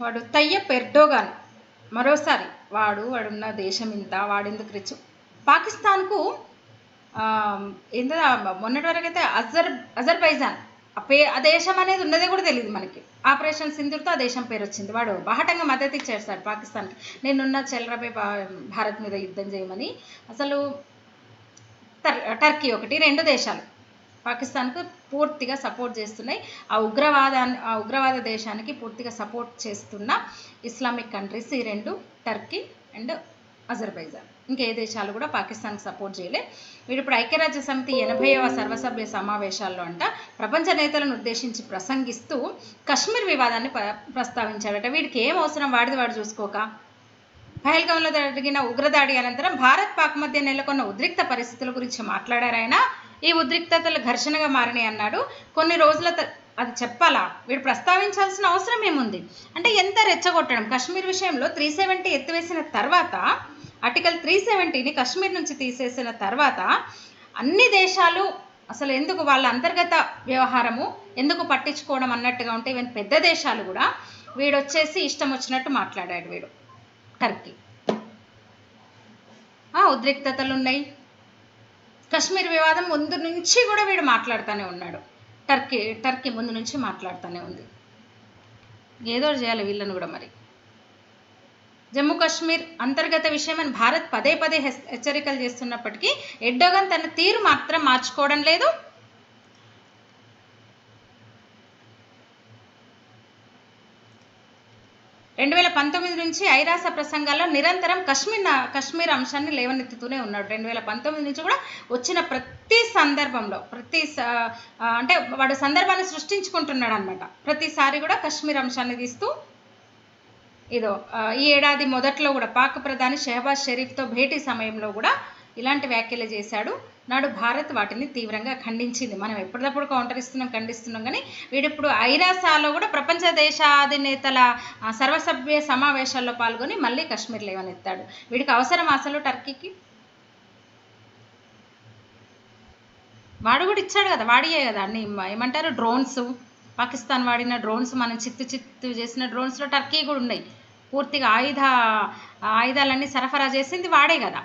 వాడు Tayyip Erdogan మరోసారి వాడు వాడున్న దేశం ఇంత వాడెందుకు రిచ్? పాకిస్తాన్కు ఏంటో ఏందో మొన్నటి వరకు అయితే అజర్ అజర్బైజాన్. ఆ పే ఆ దేశం అనేది ఉన్నదే కూడా తెలియదు మనకి. ఆపరేషన్ సింధుర్తో ఆ దేశం పేరు వచ్చింది. వాడు బాహటంగా మద్దతు ఇచ్చేస్తాడు పాకిస్తాన్కి. నేనున్న చెల్లరపై భారత్ మీద యుద్ధం చేయమని. అసలు టర్ టర్కీ ఒకటి రెండు దేశాలు. పాకిస్తాన్కు పూర్తిగా సపోర్ట్ చేస్తున్నాయి. ఆ ఉగ్రవాదాన్ని ఆ ఉగ్రవాద దేశానికి పూర్తిగా సపోర్ట్ చేస్తున్న ఇస్లామిక్ కంట్రీస్ ఈ రెండు టర్కీ అండ్ అజర్బైజాన్. ఇంకే దేశాలు కూడా పాకిస్తాన్కి సపోర్ట్ చేయలే. వీడు ఇప్పుడు ఐక్యరాజ్య సమితి ఎనభైవ సర్వసభ్య సమావేశాల్లో అంట ప్రపంచ నేతలను ఉద్దేశించి ప్రసంగిస్తూ కశ్మీర్ వివాదాన్ని ప ప్రస్తావించాడట వీడికి ఏం అవసరం? వాడిది వాడు చూసుకోక. పహల్గంలో జరిగిన ఉగ్రదాడి అనంతరం భారత్ పాక్ మధ్య నెలకొన్న ఉద్రిక్త పరిస్థితుల గురించి మాట్లాడారు ఆయన ఈ ఉద్రిక్తతలు ఘర్షణగా మారినాయి అన్నాడు. కొన్ని రోజుల అది చెప్పాలా? వీడు ప్రస్తావించాల్సిన అవసరం ఏముంది? అంటే ఎంత రెచ్చగొట్టడం? కశ్మీర్ విషయంలో త్రీ సెవెంటీ ఎత్తివేసిన తర్వాత ఆర్టికల్ త్రీ సెవెంటీని కశ్మీర్ నుంచి తీసేసిన తర్వాత అన్ని దేశాలు అసలు ఎందుకు వాళ్ళ అంతర్గత వ్యవహారము ఎందుకు పట్టించుకోవడం అన్నట్టుగా ఉంటే ఈవెన్ పెద్ద దేశాలు కూడా వీడు వచ్చేసి ఇష్టం వచ్చినట్టు మాట్లాడాడు వీడు. టర్కీ. ఉద్రిక్తతలు ఉన్నాయి కశ్మీర్ వివాదం ముందు నుంచి కూడా వీడు మాట్లాడుతూనే ఉన్నాడు. టర్కీ టర్కీ ముందు నుంచి మాట్లాడుతూనే ఉంది. ఏదో చేయాలి వీళ్ళని కూడా మరి. జమ్మూ కాశ్మీర్ అంతర్గత విషయమని భారత్ పదే పదే హెచ్చరికలు చేస్తున్నప్పటికీ ఎడ్డోగన్ తన తీరు మాత్రం మార్చుకోవడం లేదు. రెండు వేల పంతొమ్మిది నుంచి ఐరాస ప్రసంగాల్లో నిరంతరం కశ్మీర్ కశ్మీర్ అంశాన్ని లేవనెత్తుతూనే ఉన్నాడు. రెండు వేల పంతొమ్మిది నుంచి కూడా వచ్చిన ప్రతి సందర్భంలో ప్రతి స- అంటే వాడు సందర్భాన్ని సృష్టించుకుంటున్నాడు అనమాట ప్రతిసారి కూడా కశ్మీర్ అంశాన్ని తీస్తూ ఇదో ఈ ఏడాది మొదట్లో కూడా పాక్ ప్రధాని షెహబాజ్ షరీఫ్తో భేటీ సమయంలో కూడా ఇలాంటి వ్యాఖ్యలు చేశాడు. నాడు భారత్ వాటిని తీవ్రంగా ఖండించింది. మనం ఎప్పటికప్పుడు కౌంటర్ ఇస్తున్నాం ఖండిస్తున్నాం కానీ వీడిప్పుడు ఐరాసాలో కూడా ప్రపంచ దేశాధినేతల సర్వసభ్య సమావేశాల్లో పాల్గొని మళ్ళీ కశ్మీర్ లేవనెత్తాడు. వీడికి అవసరం అసలు టర్కీకి? వాడు కూడా ఇచ్చాడు కదా వాడియే కదా అన్ని ఏమంటారు? డ్రోన్స్ పాకిస్తాన్ వాడిన డ్రోన్స్ మనం చిత్తు చిత్తు చేసిన డ్రోన్స్లో టర్కీ కూడా ఉన్నాయి. పూర్తిగా ఆయుధ ఆయుధాలన్నీ సరఫరా చేసింది వాడే కదా.